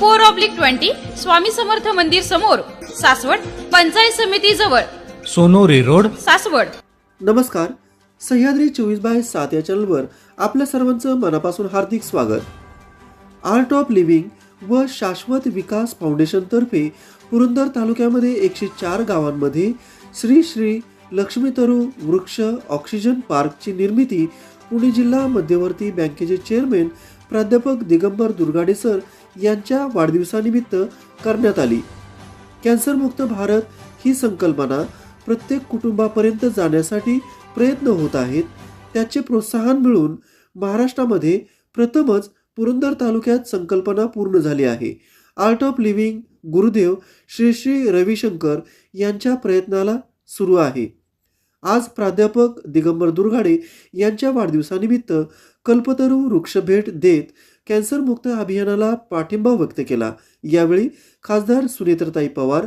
four oblique twenty Swami Samarth मंदिर समोर सासवड पंचायत समिती जवळ. सोनोरी रोड. सासवड. नमस्कार. सह्याद्री चोवीस बाय सात या चॅनलवर आपल्या सर्वांचं मनापासून हार्दिक स्वागत. आर्ट ऑफ लिव्हिंग व शाश्वत विकास फाउंडेशनतर्फे पुरंदर तालुक्यामध्ये एकशे चार गावांमध्ये श्री श्री लक्ष्मीतरू वृक्ष ऑक्सिजन पार्कची निर्मिती पुणे जिल्हा मध्यवर्ती बँकेचे चेअरमॅन प्राध्यापक दिगंबर दुर्गाडे सर यांच्या वाढदिवसानिमित्त करण्यात आली. कॅन्सरमुक्त भारत ही संकल्पना प्रत्येक कुटुंबापर्यंत जाण्यासाठी प्रयत्न होत आहेत. त्याचे प्रोत्साहन मिळून महाराष्ट्रामध्ये प्रथमच पुरंदर तालुक्यात संकल्पना पूर्ण झाली आहे. Art of living Gurudev Shri Shri Ravishankar यांच्या प्रयत्नाला सुरू आहे. आज प्राध्यापक दिगंबर दुर्गाडे यांच्या वाढदिवसानिमित्त कल्पतरू वृक्षभेट देत कॅन्सरमुक्त अभियानाला पाठिंबा व्यक्त केला. यावेळी खासदार सुनेत्रताई पवार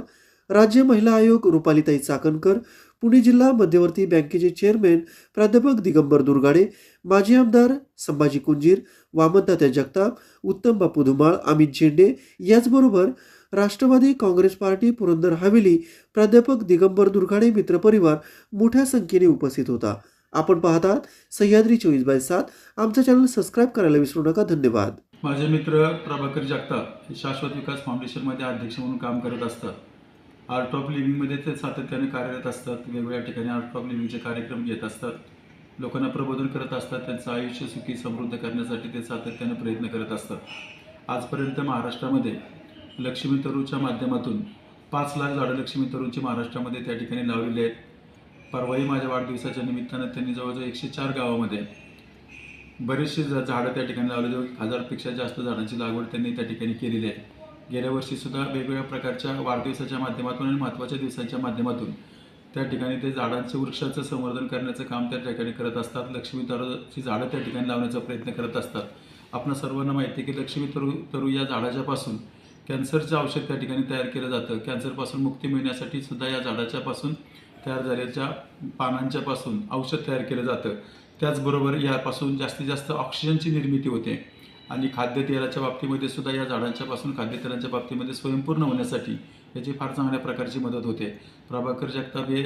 राज्य महिला आयोग रुपालीताई चाकणकर पुणे जिल्हा मध्यवर्ती बँकेचे चेअरमॅन प्राध्यापक दिगंबर दुर्गाडे माजी आमदार संभाजी कुंजीर वामनतात्या जगताप उत्तम बापू धुमाळ अमित झेंडे याचबरोबर राष्ट्रवादी काँग्रेस पार्टी पुरंदर हवेली प्राध्यापक दिगंबर दुर्गाडे मित्रपरिवार मोठ्या संख्येने उपस्थित होता. आपण पाहतात सह्याद्री चोवीस बाय सात. आमचं चॅनल सबस्क्राईब करायला विसरू नका. धन्यवाद. माझे मित्र प्रभाकर जगताप हे शाश्वत विकास फाउंडेशनमध्ये अध्यक्ष म्हणून काम करत असतात. आर्ट ऑफ लिव्हिंगमध्ये ते सातत्याने कार्यरत असतात. वेगवेगळ्या ठिकाणी आर्ट ऑफ लिव्हिंगचे कार्यक्रम घेत असतात. लोकांना प्रबोधन करत असतात. त्यांचं आयुष्य सुखी समृद्ध करण्यासाठी ते सातत्याने प्रयत्न करत असतात. आजपर्यंत महाराष्ट्रामध्ये लक्ष्मी तरूच्या माध्यमातून पाच लाख झाडं लक्ष्मी तरूंची महाराष्ट्रामध्ये त्या ठिकाणी लावलेली आहेत. परवाही माझ्या वाढदिवसाच्या निमित्तानं त्यांनी जवळजवळ एकशे चार गावामध्ये बरेचसे झा झाडं त्या ठिकाणी लावले जवळ हजारपेक्षा जास्त झाडांची लागवड त्यांनी त्या ठिकाणी केलेली आहे. गेल्या वर्षीसुद्धा वेगवेगळ्या प्रकारच्या वाढदिवसाच्या माध्यमातून आणि महत्त्वाच्या दिवसांच्या माध्यमातून त्या ठिकाणी ते झाडांचे वृक्षाचं संवर्धन करण्याचं काम त्या ठिकाणी करत असतात. लक्ष्मी तरूची झाडं त्या ठिकाणी लावण्याचा प्रयत्न करत असतात. आपण सर्वांना माहिती आहे की लक्ष्मी तरू तरू या झाडाच्यापासून कॅन्सरचं औषध त्या ठिकाणी तयार केलं जातं. कॅन्सरपासून मुक्ती मिळण्यासाठी सुद्धा या झाडाच्यापासून तयार झालेल्या पानांच्यापासून औषध तयार केलं जातं. त्याचबरोबर यापासून जास्तीत जास्त ऑक्सिजनची निर्मिती होते. आणि खाद्यतेलाच्या बाबतीमध्ये सुद्धा या झाडांच्यापासून खाद्यतेलांच्या बाबतीमध्ये स्वयंपूर्ण होण्यासाठी याची फार चांगल्या प्रकारची मदत होते. प्रभाकर जगताप हे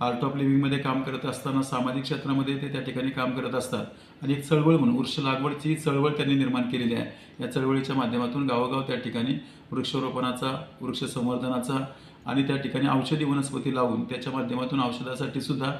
आर्ट ऑफ लिव्हिंगमध्ये काम करत असताना सामाजिक क्षेत्रामध्ये ते त्या ठिकाणी काम करत असतात. आणि एक चळवळ म्हणून वृक्ष लागवडची चळवळ त्यांनी निर्माण केलेली आहे. या चळवळीच्या माध्यमातून गावोगाव त्या ठिकाणी वृक्षारोपणाचा वृक्ष संवर्धनाचा आणि त्या ठिकाणी औषधी वनस्पती लावून त्याच्या माध्यमातून औषधासाठी सुद्धा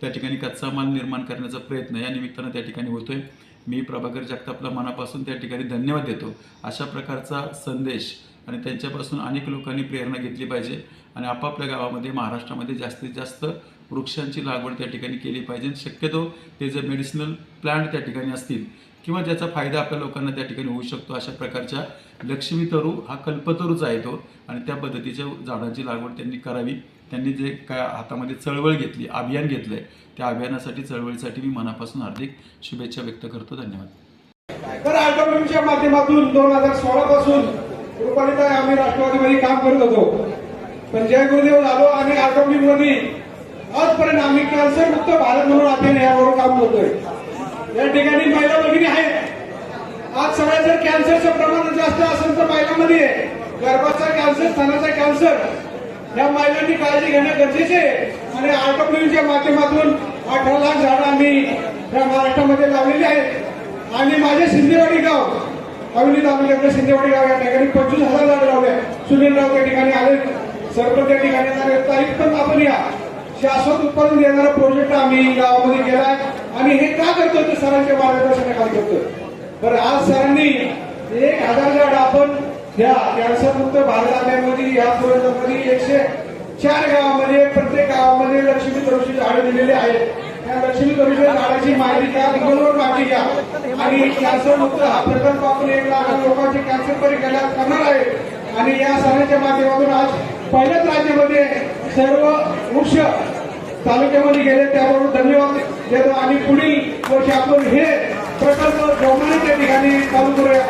त्या ठिकाणी कच्चा माल निर्माण करण्याचा प्रयत्न या निमित्तानं त्या ठिकाणी होतोय. मी प्रभाकर जगतापला मनापासून त्या ठिकाणी धन्यवाद देतो. अशा प्रकारचा संदेश आणि त्यांच्यापासून अनेक लोकांनी प्रेरणा घेतली पाहिजे. आणि आपापल्या गावामध्ये महाराष्ट्रामध्ये जास्तीत जास्त वृक्षांची लागवड त्या ठिकाणी केली पाहिजे. शक्यतो ते जे मेडिसिनल प्लांट त्या ठिकाणी असतील किंवा ज्याचा फायदा आपल्या लोकांना त्या ठिकाणी होऊ शकतो अशा प्रकारच्या लक्ष्मी तरू हा कल्पतरूच आहे तो. आणि त्या पद्धतीच्या झाडांची लागवड त्यांनी करावी. त्यांनी जे काय हातामध्ये चळवळ घेतली अभियान घेतलं आहे त्या अभियानासाठी चळवळीसाठी मी मनापासून हार्दिक शुभेच्छा व्यक्त करतो. धन्यवाद. तर माध्यमातून दोन हजार सोळा पासून रुपालीताई आम्ही राष्ट्रवादीमध्ये काम करत होतो. पण जय गुरुदेव झालो आणि ऑटोमेटिक आजपर्यंत आम्ही कॅन्सर मुक्त भारत म्हणून आपण यावर काम करतोय. या ठिकाणी महिला भगिनी आहेत. आज सगळ्या जर कॅन्सरचं प्रमाण जास्त असेल तर महिलांमध्ये गर्भाचा कॅन्सर स्तनाचा कॅन्सर या महिलांनी काळजी घेणं गरजेचे आहे. आणि ऑटोमेटिकच्या माध्यमातून अठरा लाख झाडं आम्ही या महाराष्ट्रामध्ये लावलेली आहेत. आणि माझे सिंदेवाडी गाव अविनी तालुक्यातलं शिंदेवाडी गाव या ठिकाणी पंचवीस हजार झाडं लावले सुनील राव त्या ठिकाणी आले. सरपंच त्या ठिकाणी आले तारीख पण आपण या. शाश्वत उत्पादन देणारा प्रोजेक्ट आम्ही गावामध्ये केलाय आणि हे का करतो ते सरांच्या मार्गदर्शनाखाली करतो. बरं आज सरांनी एक हजार झाड आपण या कॅन्सरमुक्त भारतामध्ये या प्रोजेक्टमध्ये एकशे चार गावामध्ये प्रत्येक गावामध्ये लक्ष्मी तरुषी झाडे दिलेली आहेत. त्या दक्षिण कमिशन झाडाची माहिती घ्या निघून माहिती घ्या आणि कॅन्सर मुक्त हा प्रकल्प आपण एक लाख लोकांचे कॅन्सर बरी करणार आहे. आणि या सणाच्या माध्यमातून आज पहिल्याच राज्यामध्ये सर्व वृक्ष तालुक्यामध्ये गेले त्याबरोबर धन्यवाद देतो. आणि पुढील वर्षी आपण हे प्रकल्प जोमाने त्या ठिकाणी चालू करूया.